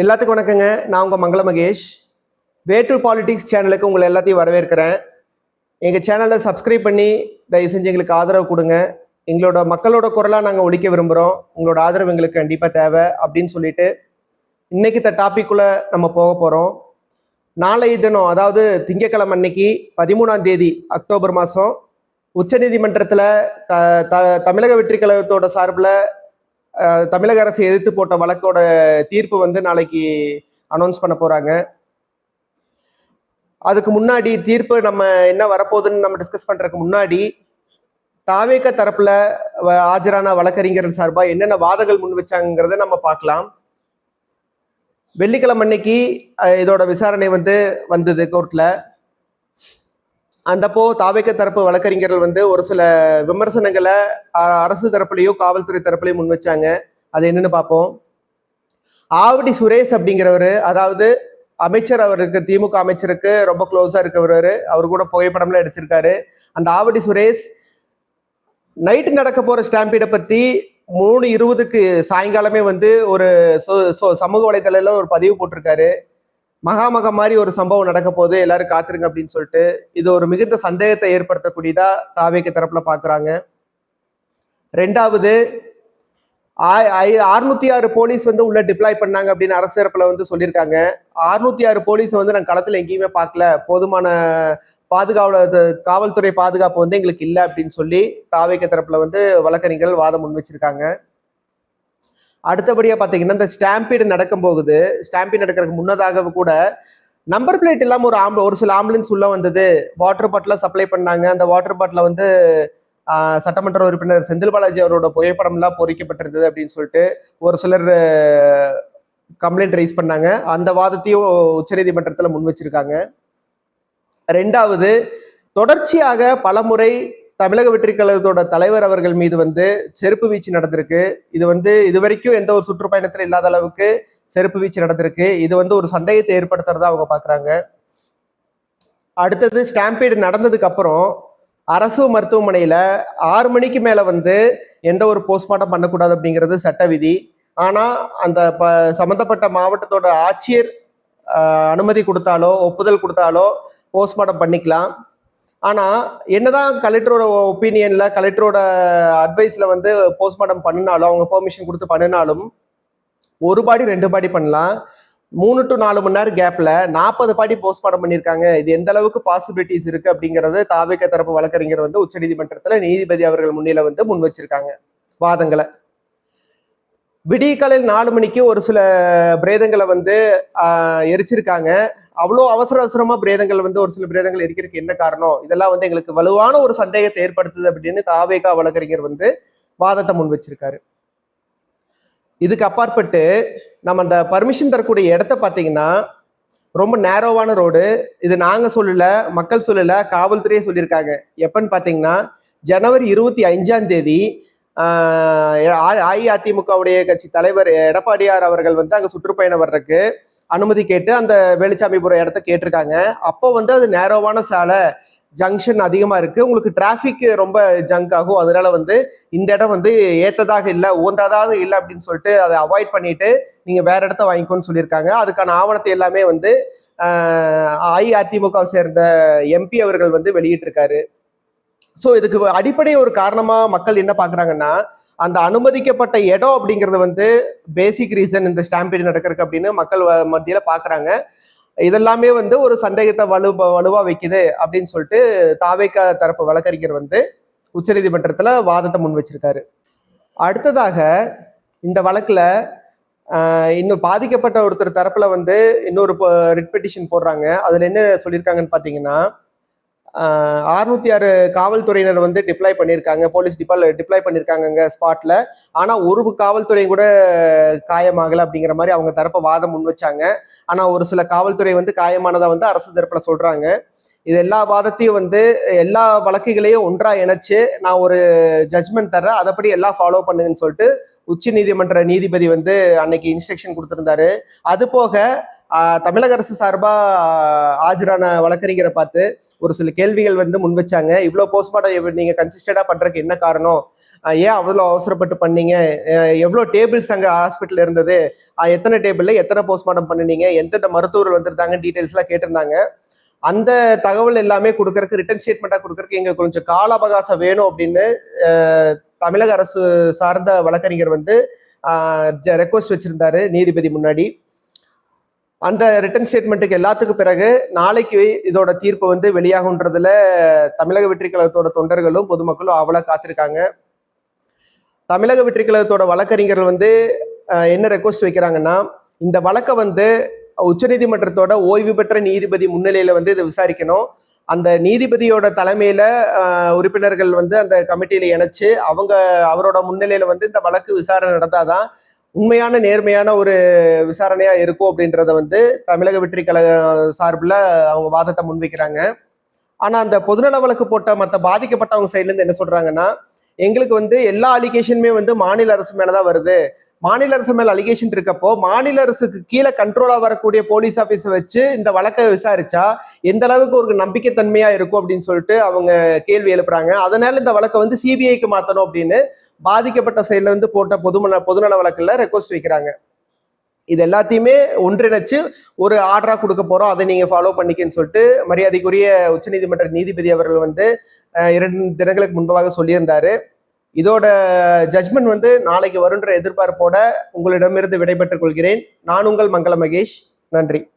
எல்லாத்துக்கும் வணக்கங்க. நான் உங்கள் மங்கள மகேஷ். வேட்டூர் பாலிடிக்ஸ் சேனலுக்கு உங்களை எல்லாத்தையும் வரவேற்கிறேன். எங்கள் சேனலை சப்ஸ்கிரைப் பண்ணி தயவு செஞ்சு எங்களுக்கு ஆதரவு கொடுங்க. எங்களோட மக்களோட குரலாக நாங்கள் ஒழிக்க விரும்புகிறோம் உங்களோட ஆதரவு எங்களுக்கு கண்டிப்பாக தேவை அப்படின்னு சொல்லிட்டு இன்னைக்கு இந்த டாப்பிக்குள்ளே நம்ம போக போகிறோம் நாளைய தினம் அதாவது திங்கட்கிழமை அன்னைக்கு பதிமூணாம் தேதி அக்டோபர் மாதம் உச்சநீதிமன்றத்தில் த த தமிழக வெற்றி கழகத்தோட சார்பில் தமிழக அரசு எதிர்த்து போட்ட வழக்கோட தீர்ப்பு வந்து நாளைக்கு அனௌன்ஸ் பண்ண போறாங்க. அதுக்கு முன்னாடி தீர்ப்பு நம்ம என்ன வரப்போகுதுன்னு நம்ம டிஸ்கஸ் பண்றதுக்கு முன்னாடி தாவேக்க தரப்புல வ- ஆஜரான வழக்கறிஞர்கள் சார்பா என்னென்ன வாதங்கள் முன் வச்சாங்கிறத நம்ம பார்க்கலாம். வெள்ளிக்கிழமை அன்னைக்கு இதோட விசாரணை வந்து வந்தது கோர்ட்ல அந்தப்போ தாவேக்க தரப்பு வழக்கறிஞர்கள் வந்து ஒரு சில விமர்சனங்களை அரசு தரப்புலையோ காவல்துறை தரப்புலையும் முன் வச்சாங்க. அது என்னன்னு பார்ப்போம். ஆவடி சுரேஷ் அப்படிங்கிறவர் அதாவது அமைச்சர் அவருக்கு திமுக அமைச்சருக்கு ரொம்ப க்ளோஸா இருக்கவர். அவர் கூட புகைப்படம்லாம் எடுத்திருக்காரு. அந்த ஆவடி சுரேஷ் நைட்டு நடக்க போற ஸ்டாம்பீடை பத்தி மூணு இருபதுக்கு சாயங்காலமே வந்து ஒரு சமூக வலைதளத்துல ஒரு பதிவு போட்டிருக்காரு. மகாமக மாதிரி ஒரு சம்பவம் நடக்க போது எல்லாரும் காத்துருங்க அப்படின்னு சொல்லிட்டு இது ஒரு மிகுந்த சந்தேகத்தை ஏற்படுத்தக்கூடியதா தாவேக்கு தரப்புல பாக்குறாங்க. ரெண்டாவது அறுநூத்தி ஆறு போலீஸ் வந்து உள்ள டிப்ளாய் பண்ணாங்க அப்படின்னு அரசு தரப்புல வந்து சொல்லியிருக்காங்க. அறுநூத்தி ஆறு போலீஸ் வந்து நாங்கள் களத்துல எங்கேயுமே பார்க்கல போதுமான பாதுகாவல காவல்துறை பாதுகாப்பு வந்து எங்களுக்கு இல்லை அப்படின்னு சொல்லி தாவேக்க தரப்புல வந்து வழக்கறிஞர்கள் வாதம் முன் வச்சிருக்காங்க அடுத்தபடியாக பார்த்தீங்கன்னா இந்த ஸ்டாம்பீடு நடக்கும் போகுது ஸ்டாம்பீடு நடக்கிறதுக்கு முன்னதாக கூட நம்பர் பிளேட் இல்லாமல் ஒரு ஆம்பு ஒரு சில ஆம்புலன்ஸ் உள்ளே வந்தது. வாட்டர் பாட்டில சப்ளை பண்ணாங்க. அந்த வாட்டர் பாட்டில் வந்து சட்டமன்ற உறுப்பினர் செந்தில் பாலாஜி அவரோட புகைப்படம்லாம் பொறிக்கப்பட்டிருந்தது அப்படின்னு சொல்லிட்டு ஒரு சிலர் கம்ப்ளைண்ட் ரைஸ் பண்ணாங்க. அந்த வாதத்தையும் உச்சநீதிமன்றத்தில் முன் வச்சிருக்காங்க. ரெண்டாவது தொடர்ச்சியாக பலமுறை தமிழக வெற்றி கழகத்தோட தலைவர் அவர்கள் மீது வந்து செருப்பு வீச்சு நடந்திருக்கு. இது வந்து இது வரைக்கும் எந்த ஒரு சுற்றுப்பயணத்துல இல்லாத அளவுக்கு செருப்பு வீச்சு நடந்திருக்கு. இது வந்து ஒரு சந்தேகத்தை ஏற்படுத்துறதா அவங்க பாக்குறாங்க. அடுத்தது ஸ்டாம்பீடு நடந்ததுக்கு அப்புறம் அரசு மருத்துவமனையில ஆறு மணிக்கு மேல வந்து எந்த ஒரு போஸ்ட்மார்ட்டம் பண்ணக்கூடாது அப்படிங்கிறது சட்ட விதி ஆனா அந்த ப சம்பந்தப்பட்ட மாவட்டத்தோட ஆட்சியர் அனுமதி கொடுத்தாலோ ஒப்புதல் கொடுத்தாலோ போஸ்ட்மார்ட்டம் பண்ணிக்கலாம். ஆனா என்னதான் கலெக்டரோட ஒப்பீனியன்ல கலெக்டரோட அட்வைஸ்ல வந்து போஸ்ட்மார்ட்டம் பண்ணினாலும் அவங்க பெர்மிஷன் கொடுத்து பண்ணினாலும் ஒரு பாடி ரெண்டு பாடி பண்ணலாம். மூணு டு நாலு மணி நேரம் கேப்ல நாற்பது பாடி போஸ்ட்மார்ட்டம் பண்ணியிருக்காங்க. இது எந்த அளவுக்கு பாசிபிலிட்டிஸ் இருக்கு அப்படிங்கறது தாவேக்க தரப்பு வழக்கறிஞர் வந்து உச்சநீதிமன்றத்துல நீதிபதி அவர்கள் முன்னில வந்து முன் வச்சிருக்காங்க வாதங்களை. விடியக்காலையில் நாலு மணிக்கு ஒரு சில பிரேதங்களை வந்து எரிச்சிருக்காங்க. அவ்வளோ அவசர அவசரமாக பிரேதங்கள் வந்து ஒரு சில பிரேதங்கள் எரிக்கிறதுக்கு என்ன காரணம்? இதெல்லாம் வந்து எங்களுக்கு வலுவான ஒரு சந்தேகத்தை ஏற்படுத்துது அப்படின்னு தாவேகா வழக்கறிஞர் வந்து வாதத்தை முன் வச்சிருக்காரு. இதுக்கு அப்பாற்பட்டு நம்ம அந்த பர்மிஷன் தரக்கூடிய இடத்த பார்த்தீங்கன்னா ரொம்ப நேரோவான ரோடு இது நாங்கள் சொல்லல மக்கள் சொல்லல காவல்துறையே சொல்லியிருக்காங்க. எப்பன்னு பார்த்தீங்கன்னா ஜனவரி இருபத்தி அஞ்சாம் தேதி அஇஅதிமுகவுடைய கட்சி தலைவர் எடப்பாடியார் அவர்கள் வந்து அங்கே சுற்றுப்பயணம் வர்றதுக்கு அனுமதி கேட்டு அந்த வேலுச்சாமிபுரம் இடத்த கேட்டிருக்காங்க. அப்போ வந்து அது நேரோவான சாலை ஜங்ஷன் அதிகமா இருக்கு. உங்களுக்கு டிராஃபிக் ரொம்ப ஜங்க் ஆகும். அதனால வந்து இந்த இடம் வந்து ஏத்ததாக இல்லை உகந்ததாக இல்லை அப்படின்னு சொல்லிட்டு அதை அவாய்ட் பண்ணிட்டு நீங்க வேற இடத்த வாங்கிக்கோன்னு சொல்லியிருக்காங்க. அதுக்கான ஆவணத்தை எல்லாமே வந்து அஇஅதிமுக சேர்ந்த எம்பி அவர்கள் வந்து வெளியிட்டிருக்காரு. ஸோ இதுக்கு அடிப்படை ஒரு காரணமாக மக்கள் என்ன பார்க்குறாங்கன்னா அந்த அனுமதிக்கப்பட்ட இடம் அப்படிங்கிறது வந்து பேசிக் ரீசன் இந்த ஸ்டாம்பீடு நடக்கிறதுக்கு அப்படின்னு மக்கள் வ- பார்க்குறாங்க. இதெல்லாமே வந்து ஒரு சந்தேகத்தை வலு வலுவாக வைக்குது அப்படின்னு சொல்லிட்டு தாவேக்கா தரப்பு வழக்கறிஞர் வந்து உச்சநீதிமன்றத்தில் வாதத்தை முன் வச்சிருக்காரு. அடுத்ததாக இந்த வழக்கில் இன்னும் பாதிக்கப்பட்ட ஒருத்தர் தரப்பில் வந்து இன்னொரு ரிட் பெட்டிஷன் போடுறாங்க. அதில் என்ன சொல்லியிருக்காங்கன்னு பார்த்தீங்கன்னா அறுநூத்தி ஆறு காவல்துறையினர் வந்து டிப்ளாய் பண்ணியிருக்காங்க. போலீஸ் டிபால் டிப்ளாய் பண்ணியிருக்காங்க ஸ்பாட்ல ஆனா ஒரு காவல்துறை கூட காயமாகல அப்படிங்கிற மாதிரி அவங்க தரப்ப வாதம் முன் வச்சாங்க. ஆனா ஒரு சில காவல்துறை வந்து காயமானதை வந்து அரசு தரப்புல சொல்றாங்க. இது எல்லா வாதத்தையும் வந்து எல்லா வழக்குகளையும் ஒன்றா இணைச்சு நான் ஒரு ஜட்மெண்ட் தர்றேன். அதைப்படி எல்லாம் ஃபாலோ பண்ணுங்கன்னு சொல்லிட்டு உச்ச நீதிமன்ற நீதிபதி வந்து அன்னைக்கு இன்ஸ்ட்ரக்ஷன் கொடுத்துருந்தாரு. அது போக தமிழக அரசு சார்பா ஆஜரான வழக்கறிஞரை பார்த்து ஒரு சில கேள்விகள் வந்து முன் வச்சாங்க. இவ்வளோ போஸ்ட்மார்ட்டம் நீங்கள் கன்சிஸ்டண்டா பண்ணுறக்கு என்ன காரணம்? ஏன் அவ்வளோ அவசரப்பட்டு பண்ணீங்க? எவ்வளோ டேபிள்ஸ் அங்கே ஹாஸ்பிட்டல் இருந்தது? எத்தனை டேபிளில் எத்தனை போஸ்ட்மார்ட்டம் பண்ணினீங்க? எந்தெந்த மருத்துவர்கள் வந்திருந்தாங்க? டீட்டெயில்ஸ்லாம் கேட்டிருந்தாங்க. அந்த தகவல் எல்லாமே கொடுக்கறக்கு ரிட்டன் ஸ்டேட்மெண்ட்டாக கொடுக்கறக்கு எங்களுக்கு கொஞ்சம் கால அவகாசம் வேணும் அப்படின்னு தமிழக அரசு சார்ந்த வழக்கறிஞர் வந்து ரெக்வஸ்ட் வச்சிருந்தாரு நீதிபதி முன்னாடி. அந்த ரிட்டன் ஸ்டேட்மெண்ட்டுக்கு எல்லாத்துக்கும் பிறகு நாளைக்கு இதோட தீர்ப்பு வந்து வெளியாகுன்றதுல தமிழக வெற்றி கழகத்தோட தொண்டர்களும் பொதுமக்களும் அவ்வளோ காத்திருக்காங்க. தமிழக வெற்றி கழகத்தோட வழக்கறிஞர்கள் வந்து என்ன ரெக்வஸ்ட் வைக்கிறாங்கன்னா இந்த வழக்கை வந்து உச்சநீதிமன்றத்தோட ஓய்வு பெற்ற நீதிபதி முன்னிலையில வந்து இதை விசாரிக்கணும். அந்த நீதிபதியோட தலைமையில உறுப்பினர்கள் வந்து அந்த கமிட்டியில இணைச்சு அவங்க அவரோட முன்னிலையில வந்து இந்த வழக்கு விசாரணை நடந்தாதான் உண்மையான நேர்மையான ஒரு விசாரணையா இருக்கும் அப்படின்றத வந்து தமிழக வெற்றி கழக சார்பில் அவங்க வாதத்தை முன்வைக்கிறாங்க. ஆனா அந்த பொதுநல வழக்கு போட்ட மற்ற பாதிக்கப்பட்டவங்க சைட்லேருந்து என்ன சொல்றாங்கன்னா எங்களுக்கு வந்து எல்லா அலிகேஷனுமே வந்து மாநில அரசு மேலதான் வருது. மாநில அரசு மேல அலிகேஷன் இருக்கப்போ மாநில அரசுக்கு கீழே கண்ட்ரோலா வரக்கூடிய போலீஸ் ஆபீஸை வச்சு இந்த வழக்கை விசாரிச்சா எந்த அளவுக்கு ஒரு நம்பிக்கைத்தன்மையா இருக்கும் அப்படின்னு சொல்லிட்டு அவங்க கேள்வி எழுப்புறாங்க. அதனால இந்த வழக்கை வந்து சிபிஐக்கு மாத்தணும் அப்படின்னு பாதிக்கப்பட்ட சைட்ல இருந்து போட்ட பொதுமன பொதுநல வழக்குல ரெக்வஸ்ட் வைக்கிறாங்க. இது எல்லாத்தையுமே ஒன்றிணைச்சு ஒரு ஆர்டரா கொடுக்க போறோம். அதை நீங்க ஃபாலோ பண்ணிக்கன்னு சொல்லிட்டு மரியாதைக்குரிய உச்சநீதிமன்ற நீதிபதி அவர்கள் வந்து இரண்டு தினங்களுக்கு முன்பாக சொல்லியிருந்தாரு. இதோட ஜட்மெண்ட் வந்து நாளைக்கு வருன்ற எதிர்பார்ப்போட உங்களிடமிருந்து விடைபெற்றுக் கொள்கிறேன். நான் உங்கள் மங்கள மகேஷ். நன்றி.